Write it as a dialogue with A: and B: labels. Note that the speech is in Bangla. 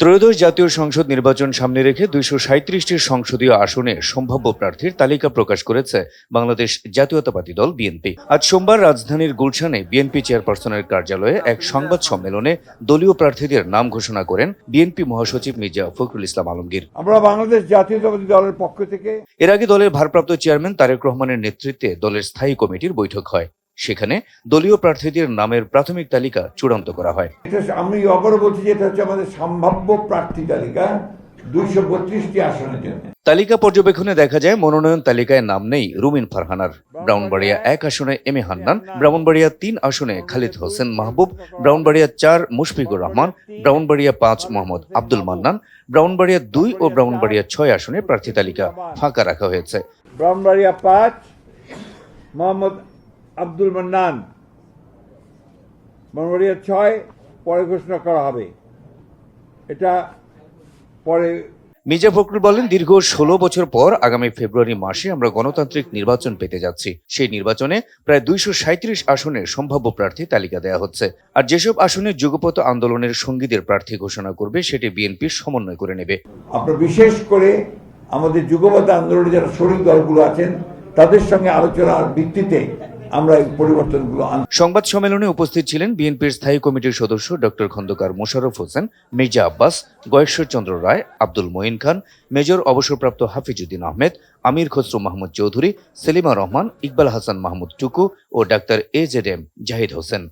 A: ত্রয়োদশ জাতীয় সংসদ নির্বাচন সামনে রেখে দুইশো সাঁত্রিশটি সংসদীয় আসনে সম্ভাব্য প্রার্থীর তালিকা প্রকাশ করেছে বাংলাদেশ জাতীয়তাবাদী দল বিএনপি। আজ সোমবার রাজধানীর গুলশানে বিএনপি চেয়ারপারসনের কার্যালয়ে এক সংবাদ সম্মেলনে দলীয় প্রার্থীদের নাম ঘোষণা করেন বিএনপি মহাসচিব মির্জা ফখরুল ইসলাম আলমগীর।
B: আমরা বাংলাদেশ জাতীয়তাবাদী দলের পক্ষ থেকে
A: এর আগে দলের ভারপ্রাপ্ত চেয়ারম্যান তারেক রহমানের নেতৃত্বে দলের স্থায়ী কমিটির বৈঠক হয়। সেখানে দলীয় প্রার্থীদের নামের প্রাথমিক তালিকা চূড়ান্ত করা হয়।
B: আমি অবরও বলছি যে এটা হচ্ছে আমাদের সম্ভাব্য প্রার্থী তালিকা দুইশো বত্রিশটি আসনের জন্য।
A: তালিকা পর্যবেক্ষণে দেখা যায় মনোনয়ন তালিকায় নাম নেই রুমিন ফারহানার। ব্রাউনবাড়িয়া এক আসনে এম এ হান্নান ব্রাউনবাড়িয়া তিন আসনে খালিদ হোসেন মাহবুব ব্রাউনবাড়িয়া চার মুশফিকুর রহমান ব্রাউনবাড়িয়া পাঁচ মোহাম্মদ আব্দুল মান্নান ব্রাউনবাড়িয়া দুই ও ব্রাউনবাড়িয়া ছয় আসনে প্রার্থী তালিকা ফাঁকা রাখা হয়েছে।
B: ব্রাহ্মণবাড়িয়া পাঁচ মোহাম্মদ আব্দুল মান্নান। ব্রাহ্মণবাড়িয়া ছয় পরে ঘোষণা করা হবে। এটা পরে
A: মির্জা ফখরুল বলেন দীর্ঘ ষোলো বছর পর আগামী ফেব্রুয়ারি মাসে আমরা গণতান্ত্রিক নির্বাচন পেতে যাচ্ছি। সেই নির্বাচনে প্রায় দুইশো সাঁত্রিশ আসনের সম্ভাব্য প্রার্থী তালিকা দেওয়া হচ্ছে। আর যেসব আসনে যুগপথ আন্দোলনের সঙ্গীদের প্রার্থী ঘোষণা করবে সেটি বিএনপির সমন্বয় করে নেবে।
B: আমরা বিশেষ করে আমাদের যুগপথ আন্দোলনে যারা শরীর দলগুলো আছেন তাদের সঙ্গে আলোচনার ভিত্তিতে আমরা এই পরিবর্তনগুলো
A: সংবাদ সম্মেলনে উপস্থিত ছিলেন বিএনপির স্থায়ী কমিটির সদস্য ডক্টর খন্দকার মোশাররফ হোসেন, মির্জা আব্বাস গয়েশ্বর চন্দ্র রায়, আব্দুল মঈন খান, মেজর অবসরপ্রাপ্ত হাফিজুদ্দিন আহমেদ, আমির খসরু মাহমুদ চৌধুরী, সেলিমা রহমান, ইকবাল হাসান মাহমুদ টুকু ও doctor A Z M Zahid Hossain.